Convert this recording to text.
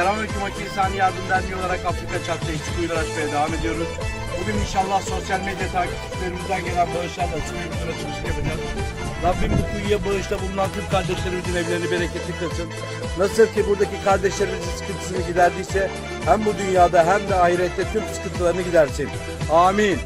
Selamünaleyküm Akil İnsani Yardım Derneği olarak Afrika çapta içi kuyular açmaya devam ediyoruz. Bugün inşallah sosyal medya takipçilerimizden gelen bağışlarla suyumuzun açılışını yapacağız. Rabbim bu kuyuya bağışta bulunan tüm kardeşlerimizin evlerini bereketli kılsın. Nasıl ki buradaki kardeşlerimizin sıkıntısını giderdiyse hem bu dünyada hem de ahirette tüm sıkıntılarını gidersin. Amin.